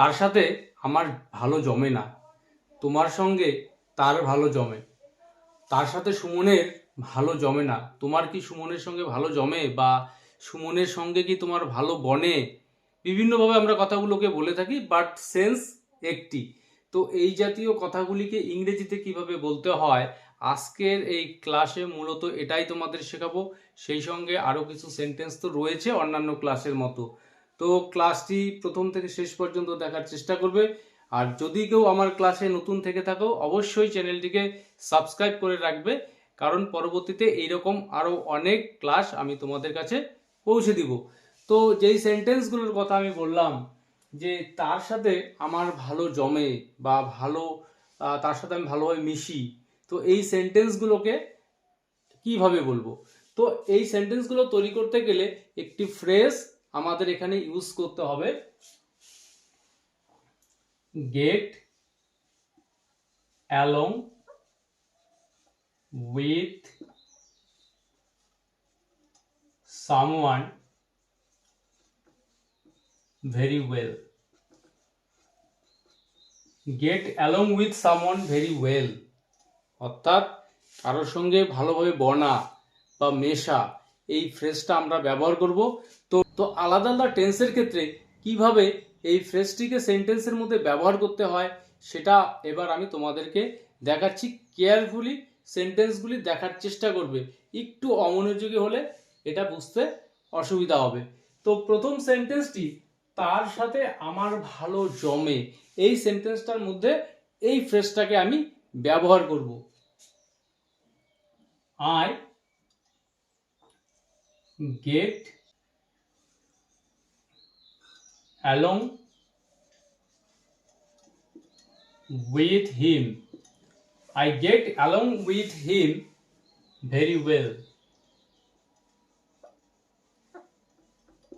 তার সাথে আমার ভালো জমে না। তোমার সঙ্গে তার ভালো জমে। তার সাথে সুমনের ভালো জমে না। তোমার কি সুমনের সঙ্গে ভালো জমে বা সুমনের সঙ্গে কি তোমার ভালো বনে? বিভিন্নভাবে আমরা কথাগুলোকে বলে থাকি বাট সেন্স একটি। তো এই জাতীয় কথাগুলিকে ইংরেজিতে কীভাবে বলতে হয়, আজকের এই ক্লাসে মূলত এটাই তোমাদের শেখাবো। সেই সঙ্গে আরও কিছু সেন্টেন্স তো রয়েছে অন্যান্য ক্লাসের মতো। তো ক্লাসটি প্রথম থেকে শেষ পর্যন্ত দেখার চেষ্টা করবে। আর যদি কেউ আমার ক্লাসে নতুন থেকে থাকো, অবশ্যই চ্যানেলটিকে সাবস্ক্রাইব করে রাখবে, কারণ পরবর্তীতে এইরকম আরও অনেক ক্লাস আমি তোমাদের কাছে পৌঁছে দিব। তো যেই সেন্টেন্সগুলোর কথা আমি বললাম, যে তার সাথে আমার ভালো জমে বা ভালো তার সাথে আমি ভালোভাবে মিশি, তো এই সেন্টেন্সগুলোকে কীভাবে বলব? তো এই সেন্টেন্সগুলো তৈরি করতে গেলে একটি ফ্রেজ আমাদের এখানে ইউজ করতে হবে get along with someone very well get along with someone very well অর্থাৎ কারোর সঙ্গে ভালোভাবে বনা বা মেশা, এই ফ্রেজটা আমরা ব্যবহার করব। তো তো আলাদা আলাদা টেন্সের ক্ষেত্রে কীভাবে এই ফ্রেজটিকে সেন্টেন্সের মধ্যে ব্যবহার করতে হয়, সেটা এবার আমি তোমাদেরকে দেখাচ্ছি। কেয়ারফুলি সেন্টেন্সগুলি দেখার চেষ্টা করবে। একটু অমনোযোগী হলে এটা বুঝতে অসুবিধা হবে। তো প্রথম সেন্টেন্সটি তার সাথে আমার ভালো জমে। এই সেন্টেন্সটার মধ্যে এই ফ্রেজটাকে আমি ব্যবহার করব। I get along with him. I get along with him very well.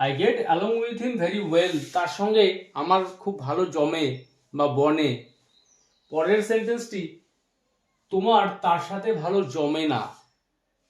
I get along with him very well. তার সঙ্গে আমার খুব ভালো জমে বা বনে পরের সেন্টেন্সটি তোমার তার সাথে ভালো জমে না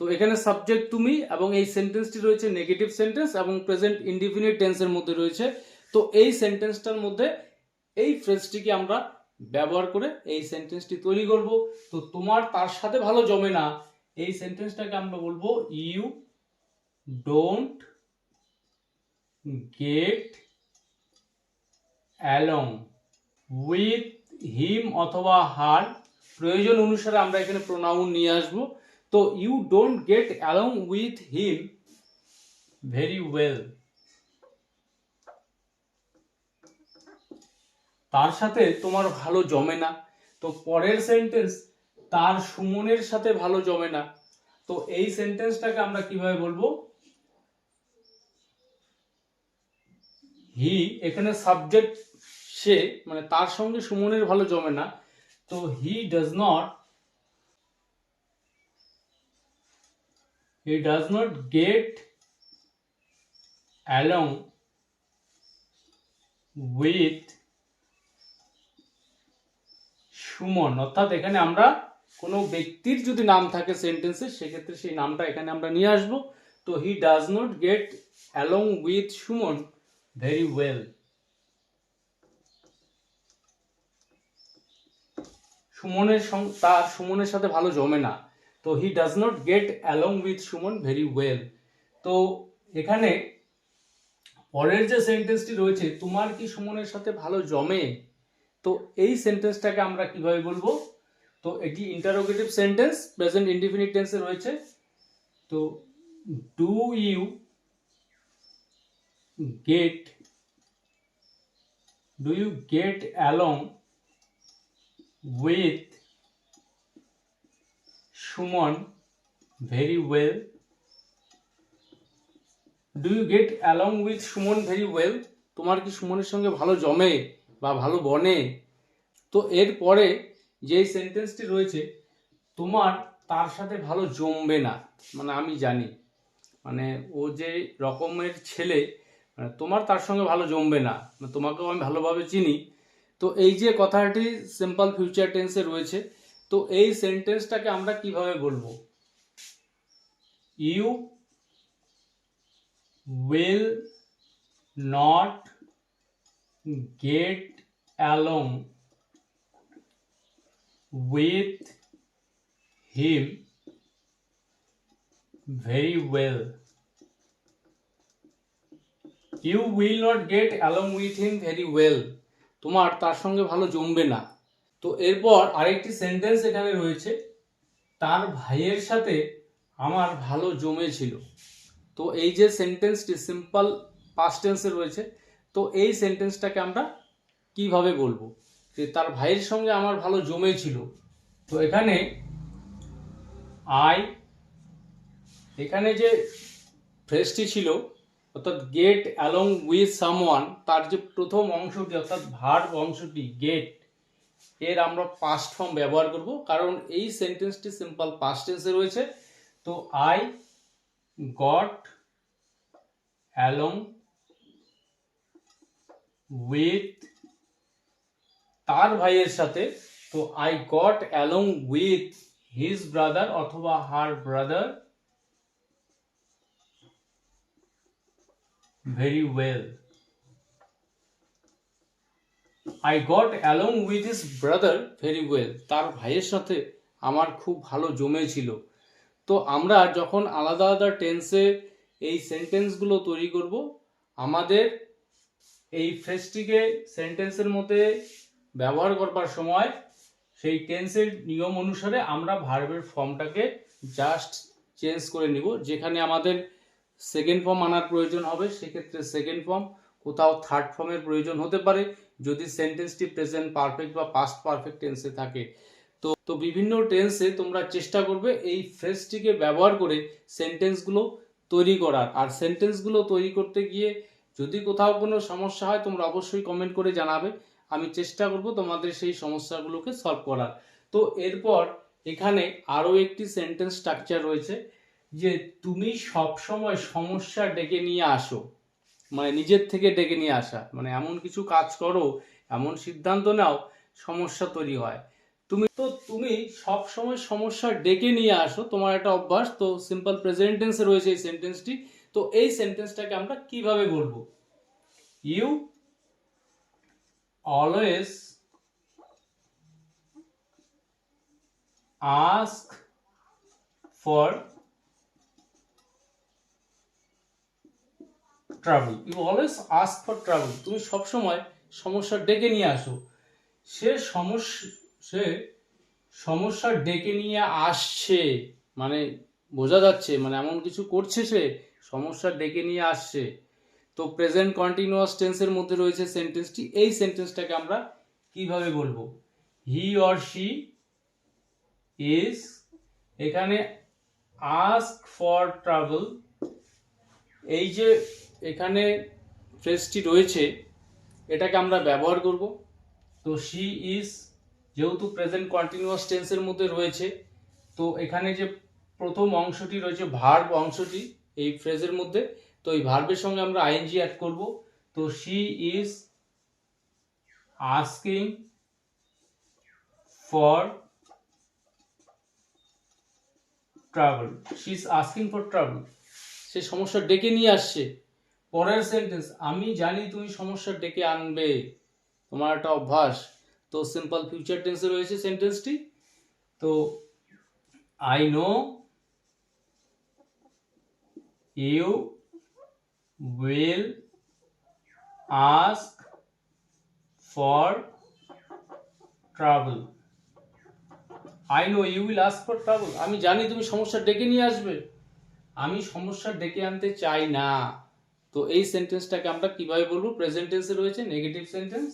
তো এখানে সাবজেক্ট তুমি এবং এই সেন্টেন্সটি রয়েছে নেগেটিভ সেন্টেন্স এবং প্রেজেন্ট ইনডিফিনিট টেন্সের মধ্যে রয়েছে তো এই সেন্টেন্সটার মধ্যে এই ফ্রেজটিকে আমরা ব্যবহার করে এই সেন্টেন্সটি তৈরি করব। তো তোমার তার সাথে ভালো জমে না। এই সেন্টেন্সটাকে আমরা বলব you don't get along with him অথবা হার প্রয়োজন অনুসারে আমরা এখানে প্রোনাউন নিয়ে আসব। তো you don't get along with him very well তার সাথে তোমার ভালো জমে না। তো পরের সেন্টেন্স তার সুমনের সাথে ভালো জমে না। তো এই সেন্টেন্সটাকে আমরা কীভাবে বলব? হি এখানে সাবজেক্ট সে মানে তার সঙ্গে সুমনের ভালো জমে না। তো he does not he does not get along with Suman. অর্থাৎ এখানে আমরা কোনো ব্যক্তির যদি নাম থাকে সেন্টেন্সে সেক্ষেত্রে সেই নামটা এখানে আমরা নিয়ে আসব। তো he does not get along with Suman. Very well সুমনের তার সুমনের সাথে ভালো জমে না। তো he does not get along with Suman. Very well তো এখানে পরের যে সেন্টেন্সটি রয়েছে, তোমার কি সুমনের সাথে ভালো জমে? তো এই সেন্টেন্সটাকে আমরা কীভাবে বলব? তো এটি ইন্টারোগেটিভ সেন্টেন্স প্রেজেন্ট ইনডিফিনিট টেন্সে রয়েছে। তো do you get do you get along with Suman very well do you get along with Suman very well তোমার কি সুমনের সঙ্গে ভালো জমে? বা ভালো বনে। তো এরপরে যে সেন্টেন্সটি রয়েছে, তোমার তার সাথে ভালো জমবে না মানে আমি জানি। মানে ও যে রকমের ছেলে মানে তোমার তার সঙ্গে ভালো জমবে না মানে তোমাকেও আমি ভালোভাবে চিনি। তো এই যে কথাটি সিম্পল ফিউচার টেন্সে রয়েছে, তো এই সেন্টেন্সটাকে আমরা কীভাবে বলব? You will not get along with him very well you will not get along with him very well তোমার তার সঙ্গে ভালো জমবে না। তো এরপর আরেকটি সেন্টেন্স এখানে রয়েছে। তার ভাইয়ের সাথে আমার ভালো জমেছিল। তো এই যে সেন্টেন্সটি, সিম্পল পাস্ট টেন্সে রয়েছে তো এই সেন্টেন্সটাকে আমরা কীভাবে বলব? যে তার ভাইয়ের সঙ্গে আমার ভালো জমেছিল তো এখানে আই এখানে যে ফ্রেজটি ছিল, অর্থাৎ গেট অ্যালং উইথ সামওয়ান তার যে প্রথম অংশটি, অর্থাৎ ভার্ব অংশটি গেটের আমরা পাস্ট ফর্ম ব্যবহার করব। কারণ এই সেন্টেন্সটি সিম্পল পাস্ট টেন্সে রয়েছে। তো আই গট অ্যালং উইথ তার ভাইয়ের সাথে, তো I got along with his brother অথবা her brother very well I got along with his brother very well তার ভাইয়ের সাথে আমার খুব ভালো জমেছিল। তো আমরা যখন আলাদা আলাদা টেন্সে এই সেন্টেন্সগুলো তৈরি করব, আমাদের এই ফ্রেজটিকে সেন্টেন্সের মধ্যে ব্যবহার করবার সময় সেই টেন্সের নিয়ম অনুসারে আমরা ভার্বের ফর্মটাকে জাস্ট চেঞ্জ করে নিব। যেখানে আমাদের সেকেন্ড ফর্ম আনার প্রয়োজন হবে, সেক্ষেত্রে সেকেন্ড ফর্ম কোথাও থার্ড ফর্মের প্রয়োজন হতে পারে। যদি সেন্টেন্সটি প্রেজেন্ট পারফেক্ট বা পাস্ট পারফেক্ট টেন্সে থাকে, তো তো বিভিন্ন টেন্সে তোমরা চেষ্টা করবে এই ফ্রেজটিকে ব্যবহার করে সেন্টেন্সগুলো তৈরি করার। আর সেন্টেন্সগুলো তৈরি করতে গিয়ে যদি কোথাও কোনো সমস্যা হয়, তোমরা অবশ্যই কমেন্ট করে জানাবে। আমি চেষ্টা করব তোমাদের সেই সমস্যাগুলোকে সলভ করার। তো এরপর এখানে আরও একটি সেন্টেন্স স্ট্রাকচার রয়েছে, যে তুমি সব সময় সমস্যা ডেকে নিয়ে আসো। মানে নিজের থেকে ডেকে নিয়ে আসা। মানে এমন কিছু কাজ করো, এমন সিদ্ধান্ত নাও, সমস্যা তৈরি হয়। তুমি তো তুমি সব সময় সমস্যা ডেকে নিয়ে আসো, তোমার একটা অভ্যাস, তো সিম্পল প্রেজেন্ট টেন্সে রয়েছে এই সেন্টেন্সটি তো এই সেন্টেন্সটাকে আমরা কীভাবে বলব? You always ask for trouble you always ask for trouble তুমি সবসময় সমস্যা ডেকে নিয়ে আসো। সে সমস্যা সে সমস্যা ডেকে নিয়ে আসছে মানে বোঝা যাচ্ছে মানে এমন কিছু করছে সে সমস্যা ডেকে নিয়ে আসছে। তো প্রেজেন্ট কন্টিনিউয়াস টেন্সের মধ্যে রয়েছে সেন্টেন্সটি এই সেন্টেন্সটাকে আমরা কীভাবে বলব? হি অর শি ইজ এখানে আস্ক ফর ট্রাভেল এই যে এখানে ফ্রেজটি রয়েছে, এটাকে আমরা ব্যবহার করব। তো শি ইজ যেহেতু প্রেজেন্ট কন্টিনিউয়াস টেন্সের মধ্যে রয়েছে, তো এখানে যে প্রথম অংশটি রয়েছে ভার্ব অংশটি এই ফ্রেজের মধ্যে। তো এই ভার্বের সঙ্গে আমরা আইএনজি অ্যাড করব। তো she is asking for trouble she is asking for trouble সে সমস্যা ডেকে নিয়ে আসছে। পরের সেন্টেন্স আমি জানি তুমি সমস্যা ডেকে আনবে। তোমার একটা অভ্যাস। তো সিম্পল ফিউচার টেন্সে রয়েছে সেন্টেন্সটি তো I know you will ask for trouble I know you will ask for trouble আমি জানি তুমি সমস্যা ডেকে নিয়ে আসবে। আমি সমস্যা ডেকে আনতে চাই না। তো এই সেন্টেন্সটাকে আমরা কীভাবে বলব? প্রেজেন্ট টেন্সে রয়েছে নেগেটিভ সেন্টেন্স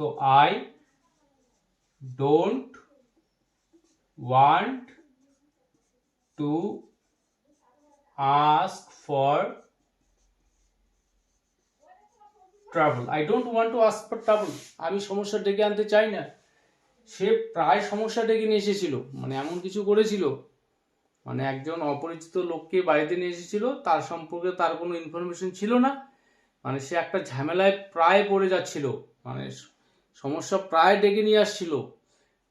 তো I don't want to ask for trouble I don't want to ask for trouble আমি সমস্যা ডেকে আনতে চাই না। সে প্রায় সমস্যা ডেকে নিয়ে এসেছিল। মানে এমন কিছু করেছিল। মানে একজন অপরিচিত লোককে বাড়িতে নিয়ে এসেছিল। তার সম্পর্কে তার কোনো ইনফরমেশন ছিল না। মানে সে একটা ঝামেলায় প্রায় পড়ে যাচ্ছিল। মানে সমস্যা প্রায় ডেকে নিয়ে আসছিল।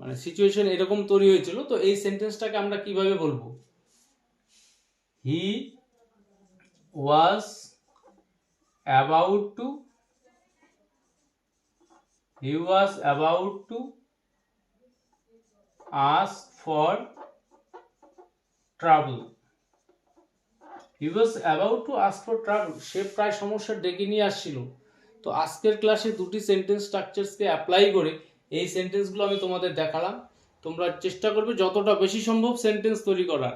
মানে সিচুয়েশন এরকম তৈরি হয়েছিল। তো এই সেন্টেন্সটাকে আমরা কীভাবে বলব? He was about to he was about to ask for trouble he was about to ask for trouble সে প্রায় সমস্যা ডেকে নিয়ে আসছিল। তো আজকের ক্লাসে দুটি সেন্টেন্স স্ট্রাকচারসকে অ্যাপ্লাই করে এই সেন্টেন্সগুলো আমি তোমাদের দেখালাম। তোমরা চেষ্টা করবে যতটা বেশি সম্ভব সেন্টেন্স তৈরি করার।